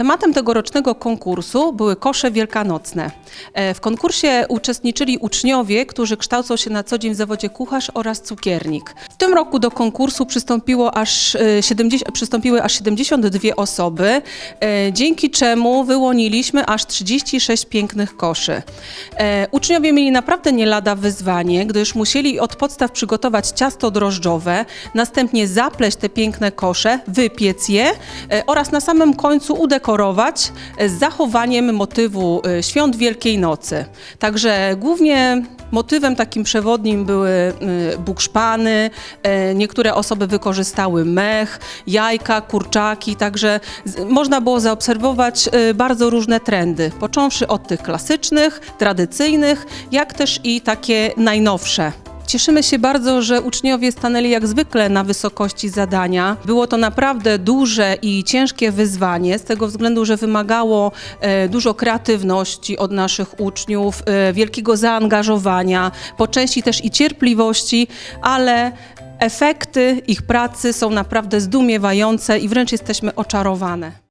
Tematem tegorocznego konkursu były kosze wielkanocne. E, W konkursie uczestniczyli uczniowie, którzy kształcą się na co dzień w zawodzie kucharz oraz cukiernik. W tym roku do konkursu przystąpiło aż e, 70, przystąpiły aż 72 osoby, e, dzięki czemu wyłoniliśmy aż 36 pięknych koszy. E, Uczniowie mieli naprawdę nie lada wyzwanie, gdyż musieli od podstaw przygotować ciasto drożdżowe, następnie zapleść te piękne kosze, wypiec je e, oraz na samym końcu udekorować z zachowaniem motywu e, świąt Wielkiej Nocy. Także głównie motywem takim przewodnim były e, bukszpany, e, niektóre osoby wykorzystały mech, jajka, kurczaki, także można było zaobserwować bardzo różne trendy, począwszy od tych klasycznych, tradycyjnych, jak też i takie najnowsze. Cieszymy się bardzo, że uczniowie stanęli jak zwykle na wysokości zadania. Było to naprawdę duże i ciężkie wyzwanie, z tego względu, że wymagało e, dużo kreatywności od naszych uczniów, e, wielkiego zaangażowania, po części też i cierpliwości, ale efekty ich pracy są naprawdę zdumiewające i wręcz jesteśmy oczarowane.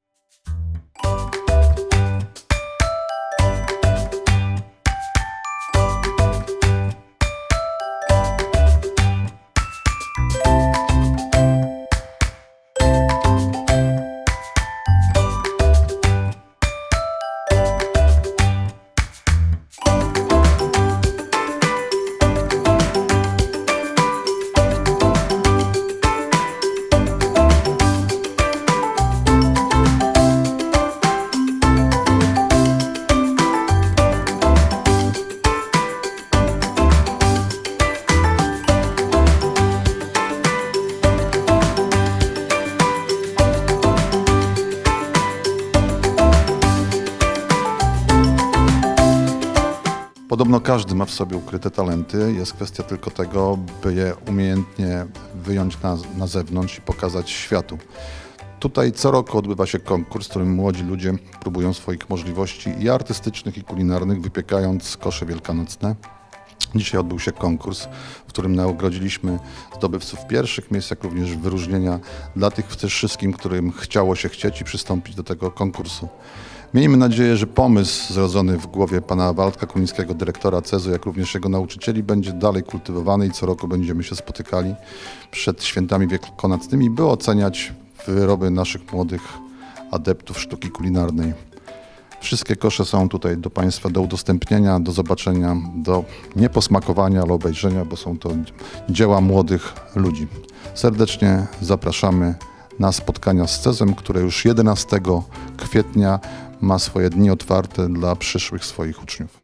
Podobno każdy ma w sobie ukryte talenty. Jest kwestia tylko tego, by je umiejętnie wyjąć na, na zewnątrz i pokazać światu. Tutaj co roku odbywa się konkurs, w którym młodzi ludzie próbują swoich możliwości i artystycznych, i kulinarnych, wypiekając kosze wielkanocne. Dzisiaj odbył się konkurs, w którym nagrodziliśmy zdobywców pierwszych miejsc, jak również wyróżnienia dla tych wszystkim, którym chciało się chcieć i przystąpić do tego konkursu. Miejmy nadzieję, że pomysł zrodzony w głowie pana Waldka Kulińskiego, dyrektora CEZU, jak również jego nauczycieli, będzie dalej kultywowany i co roku będziemy się spotykali przed świętami wielkanocnymi, by oceniać wyroby naszych młodych adeptów sztuki kulinarnej. Wszystkie kosze są tutaj do Państwa do udostępnienia, do zobaczenia, do nie posmakowania, ale obejrzenia, bo są to dzieła młodych ludzi. Serdecznie zapraszamy na spotkania z CEZem, które już 11 kwietnia ma swoje dni otwarte dla przyszłych swoich uczniów.